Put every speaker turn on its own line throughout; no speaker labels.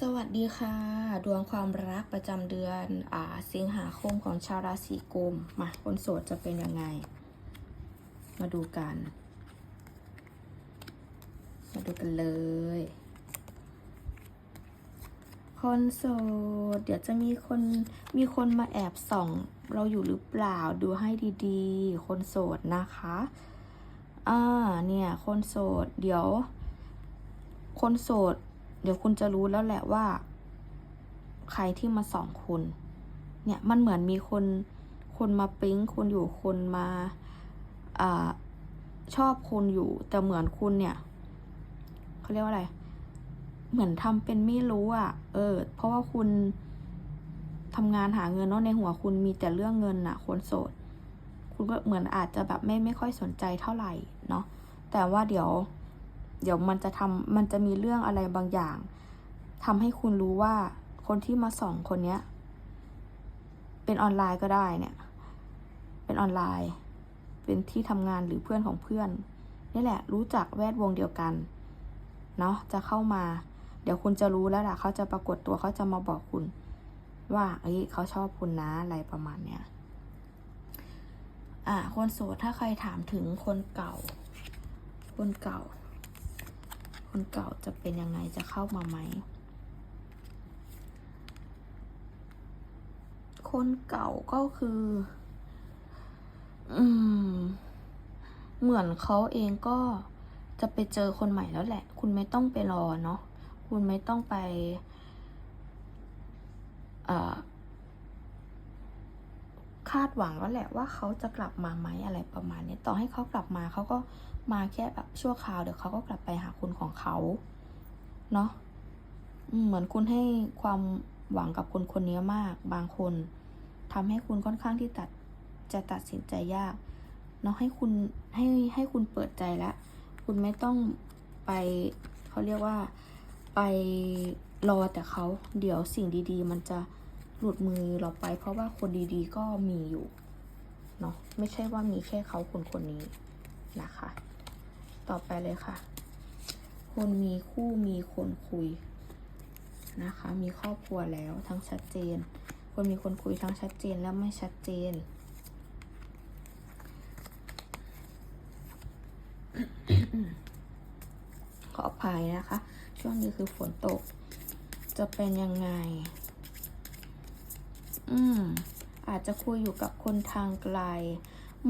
สวัสดีค่ะ ดวงความรักประจำเดือนอ่าสิงหาคมของชาวราศีกุมมาคนโสดจะเป็นยังไง มาดูกัน มาดูกันเลย คนโสด เดี๋ยวจะมีคนมีคนมาแอบส่อง เราอยู่หรือเปล่าดูให้ดีๆ คนโสดนะคะอ่าเนี่ย คนโสด เดี๋ยว คนโสด เดี๋ยวคุณจะรู้แล้วแหละว่า ใครที่มาส่องคุณ เนี่ยมันเหมือนมีคนคนมาปิ๊งคุณอยู่คนมาอชอบคุณอยู่ แต่เหมือนคุณเนี่ยเขาเรียกว่าอะไร เหมือนทำเป็นไม่รู้อะ เออ เพราะว่าคุณทำงานหาเงินเนาะในหัวคุณมีแต่เรื่องเงินน่ะคนโสด คุณก็เหมือนอาจจะแบบไม่ไม่ค่อยสนใจเท่าไหร่เนาะแต่ว่าเดี๋ยว เดี๋ยวมันจะทำมันจะมีเรื่องอะไรบางอย่างทำให้คุณรู้ว่าคนที่มาส่องคนเนี้ย เป็นออนไลน์ก็ได้เนี่ย เป็นออนไลน์ เป็นที่ทำงานหรือเพื่อนของเพื่อนนี่แหละ รู้จักแวดวงเดียวกันเนาะจะเข้ามา เดี๋ยวคุณจะรู้แล้วล่ะเขาจะปรากฏตัวเขาจะมาบอกคุณ ว่าเอ้ยเขาชอบคุณนะอะไรประมาณเนี้ยอ่าคนโสดถ้าใครถามถึงคนเก่า คนเก่า คนเก่าจะเป็นยังไงจะเข้ามาไหม คนเก่าก็คือ อืม เหมือนเขาเองก็จะไปเจอคนใหม่แล้วแหละ คุณไม่ต้องไปรอเนาะ คุณไม่ต้องไปคาดหวังแล้วแหละว่าเขาจะกลับมาไหมอะไรประมาณนี้ ต่อให้เขากลับมาเขาก็ มาแค่แบบชั่วคราวเดี๋ยวเขาก็กลับไปหาคุณของเขาเนาะเหมือนคุณให้ความหวังกับคนคนนี้มาก บางคนทำให้คุณค่อนข้างที่ตัดจะตัดสินใจยากเนาะให้คุณให้ให้คุณเปิดใจแล้วคุณไม่ต้องไปเขาเรียกว่าไปรอแต่เขาเดี๋ยวสิ่งดี ๆ มันจะหลุดมือเราไป เพราะว่าคนดีๆ ก็มีอยู่เนาะไม่ใช่ว่ามีแค่เขาคนคนนี้นะคะ ต่อไปเลยค่ะ คนมีคู่มีคนคุยนะคะ มีครอบครัวแล้วทั้งชัดเจน คนมีคนคุยทั้งชัดเจนและไม่ชัดเจน ขออภัยนะคะ ช่วงนี้คือฝนตก จะเป็นยังไง อืมอาจจะคุยอยู่กับคนทางไกล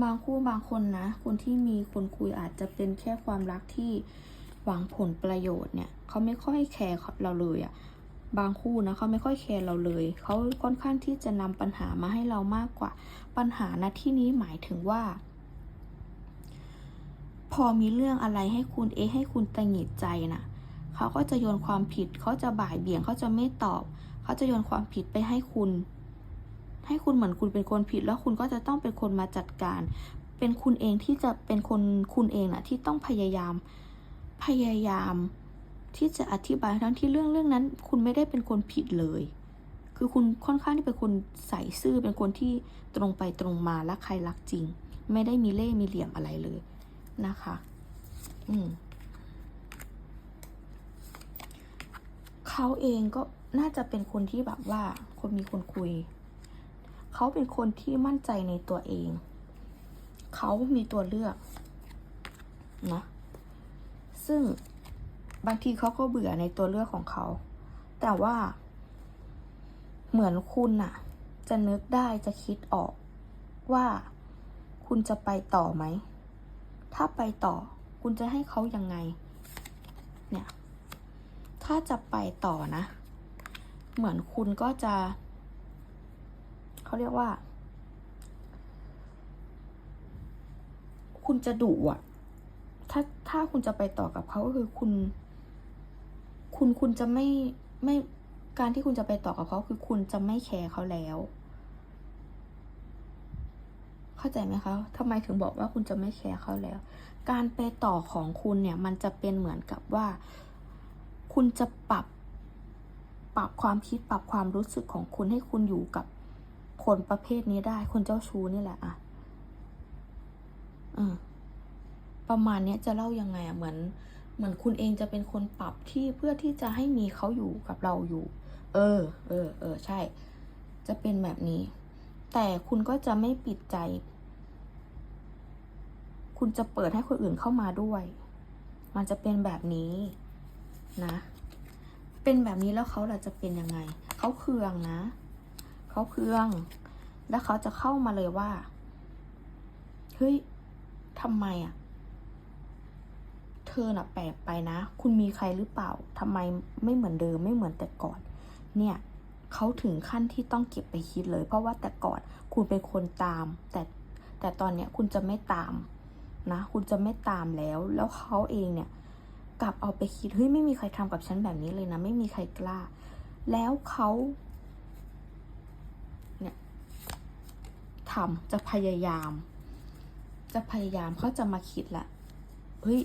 บางคู่บางคนนะ คนที่มีคนคุยอาจจะเป็นแค่ความรักที่หวังผลประโยชน์เนี่ยเขาไม่ค่อยแคร์เราเลยอะบางคู่นะเขาไม่ค่อยแคร์เราเลยเขาค่อนข้างที่จะนำปัญหามาให้เรามากกว่า ปัญหาณที่นี้หมายถึงว่า พอมีเรื่องอะไรให้คุณเอให้คุณตังหงิดใจน่ะเขาก็จะโยนความผิดเขาจะบ่ายเบี่ยงเขาจะไม่ตอบเขาจะโยนความผิดไปให้คุณ ให้คุณเหมือนคุณเป็นคนผิด แล้วคุณก็จะต้องเป็นคนมาจัดการ เป็นคุณเองที่จะเป็นคนคุณเองนะที่ต้องพยายาม พยายามที่จะอธิบายทั้งที่เรื่องเรื่องนั้น คุณไม่ได้เป็นคนผิดเลย คือคุณค่อนข้างที่เป็นคนใส่ซื่อเป็นคนที่ตรงไปตรงมาและใครรักจริง ไม่ได้มีเล่ห์มีเหลี่ยมอะไรเลยนะคะ อืมเขาเองก็น่าจะเป็นคนที่แบบว่า คนมีคนคุย เขาเป็นคนที่มั่นใจในตัวเอง เขามีตัวเลือกนะซึ่งบางทีเขาก็เบื่อในตัวเลือกของเขา แต่ว่า เหมือนคุณน่ะ จะนึกได้จะคิดออกว่าคุณจะไปต่อไหม ถ้าไปต่อคุณจะให้เขายังไง เนี่ย ถ้าจะไปต่อนะ เหมือนคุณก็จะ เขาเรียกว่า คุณจะดุอะถ้าถ้าคุณจะไปต่อกับเขาก็คือคุณ คุณคุณจะไม่ไม่การที่คุณจะไปต่อกับเขาคือคุณจะไม่แคร์เขาแล้ว เข้าใจไหมคะทำไมถึงบอกว่าคุณจะไม่แคร์เขาแล้ว การไปต่อของคุณเนี่ย มันจะเป็นเหมือนกับว่า คุณจะปรับ ปรับความคิดปรับความรู้สึกของคุณให้คุณอยู่กับ คนประเภทนี้ได้ คนเจ้าชู้นี่แหละอะอืมประมาณเนี้ยจะเล่ายังไงอะเหมือน เหมือนคุณเองจะเป็นคนปรับที่เพื่อที่จะให้มีเขาอยู่กับเราอยู่ เออ เออ เออ ใช่ จะเป็นแบบนี้ แต่คุณก็จะไม่ปิดใจ คุณจะเปิดให้คนอื่นเข้ามาด้วย มันจะเป็นแบบนี้นะ เป็นแบบนี้แล้วเขาล่ะจะเป็นยังไง เขาเคืองนะ เขาเคือง แล้วเขาจะเข้ามาเลยว่า เฮ้ยทำไมอะ เธอน่ะแปลกไปนะ คุณมีใครหรือเปล่าทำไมไม่เหมือนเดิมไม่เหมือนแต่ก่อน เนี่ยเขาถึงขั้นที่ต้องเก็บไปคิดเลย เพราะว่าแต่ก่อนคุณเป็นคนตาม แต่แต่ตอนเนี้ยคุณจะไม่ตามนะ คุณจะไม่ตามแล้ว แล้วเขาเองเนี่ยกลับเอาไปคิด เฮ้ยไม่มีใครทำกับฉันแบบนี้เลยนะ ไม่มีใครกล้า แล้วเขาเนี่ย ทำจะพยายาม จะพยายามเขาจะมาคิดละเฮ้ย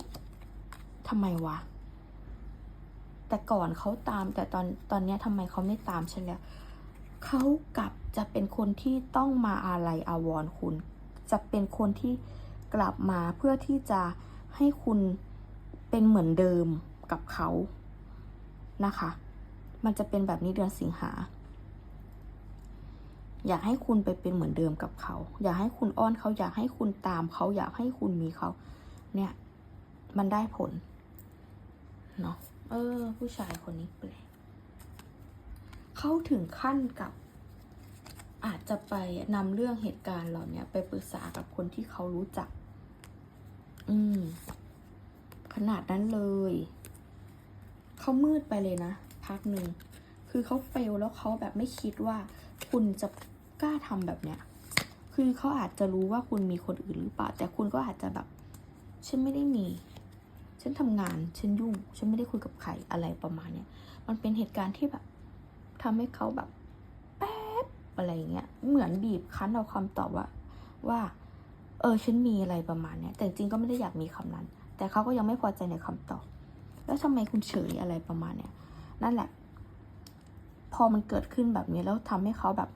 ทำไมวะ แต่ก่อนเขาตามแต่ตอนตอนนี้ทำไมเขาไม่ตามฉันแล้วเขากลับจะเป็นคนที่ต้องมาอาลัยอาวรณ์คุณ จะเป็นคนที่กลับมาเพื่อที่จะให้คุณเป็นเหมือนเดิมกับเขานะคะ มันจะเป็นแบบนี้เดือนสิงหา อยากให้คุณไปเป็นเหมือนเดิมกับเขา อยากให้คุณอ้อนเขาอยากให้คุณตามเขาอยากให้คุณมีเขา เนี่ย มันได้ผลเนาะเออ ผู้ชายคนนี้แปลกเขาถึงขั้นกับ อาจจะไปนำเรื่องเหตุการณ์เหล่านี้ไปปรึกษากับคนที่เขารู้จัก อืม ขนาดนั้นเลย เขามืดไปเลยนะ พักหนึ่ง คือเขาเฟลแล้วเขาแบบไม่คิดว่าคุณจะ กล้าทำแบบเนี้ย คือเขาอาจจะรู้ว่าคุณมีคนอื่นหรือเปล่า แต่คุณก็อาจจะแบบ ฉันไม่ได้มี ฉันทำงาน ฉันยุ่ง ฉันไม่ได้คุยกับใครอะไรประมาณเนี้ย มันเป็นเหตุการณ์ที่แบบทำให้เขาแบบ แป๊บอะไรเงี้ย เหมือนบีบคั้นเอาคำตอบว่า ว่า เออ ฉันมีอะไรประมาณเนี้ย แต่จริงก็ไม่ได้อยากมีคำนั้น แต่เขาก็ยังไม่พอใจในคำตอบ แล้วทำไมคุณเฉยอะไรประมาณเนี้ย นั่นแหละ พอมันเกิดขึ้นแบบนี้แล้วทำให้เขาแบบ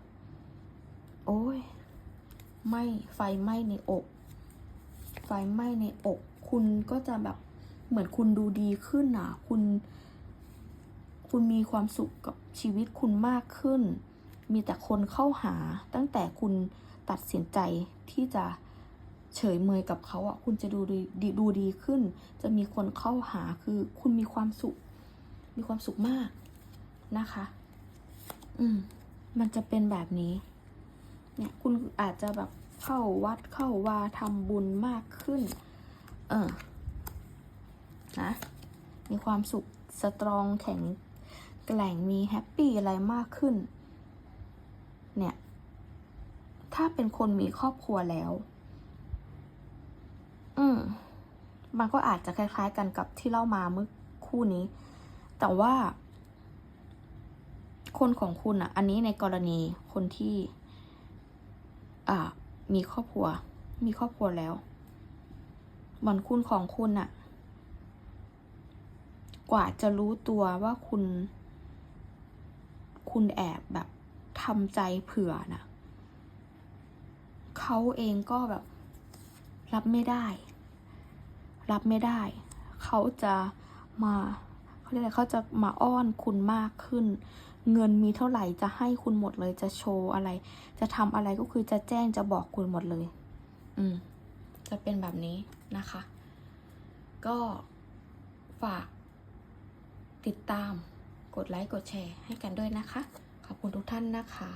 โอ้ยไหม่ไฟไหม้ในอก ไฟไหม้ในอก คุณก็จะแบบเหมือนคุณดูดีขึ้นอะคุณ คุณมีความสุขกับชีวิตคุณมากขึ้น มีแต่คนเข้าหา ตั้งแต่คุณตัดสินใจที่จะเฉยเมยกับเขาอะ คุณจะดูดีดูดีขึ้น จะมีคนเข้าหาคือคุณมีความสุข มีความสุขมากนะคะ อืม มันจะเป็นแบบนี้ เนี่ยคุณอาจจะแบบเข้าวัดเข้าวาทำบุญมากขึ้น เออนะมีความสุขสตรองแข็งแกร่งมีแฮปปี้อะไรมากขึ้น เนี่ย ถ้าเป็นคนมีครอบครัวแล้ว อืมมันก็อาจจะคล้าย ๆ กันกับที่เล่ามาเมื่อคู่นี้ แต่ว่า คนของคุณอะ อันนี้ในกรณีคนที่อ่า มีครอบครัว มีครอบครัวแล้วเหมือนคุณของคุณอะกว่าจะรู้ตัวว่าคุณ คุณแอบแบบทำใจเผื่อนะเขาเองก็แบบ รับไม่ได้ รับไม่ได้ เขาจะมาเขาเรียกอะไรเขาจะมาอ้อนคุณมากขึ้น เงินมีเท่าไหร่จะให้คุณหมดเลย จะโชว์อะไร จะทำอะไรก็คือจะแจ้งจะบอกคุณหมดเลย อืม จะเป็นแบบนี้นะคะ ก็ฝาก ติดตามกดไลค์กดแชร์ให้กันด้วยนะคะ ขอบคุณทุกท่านนะคะ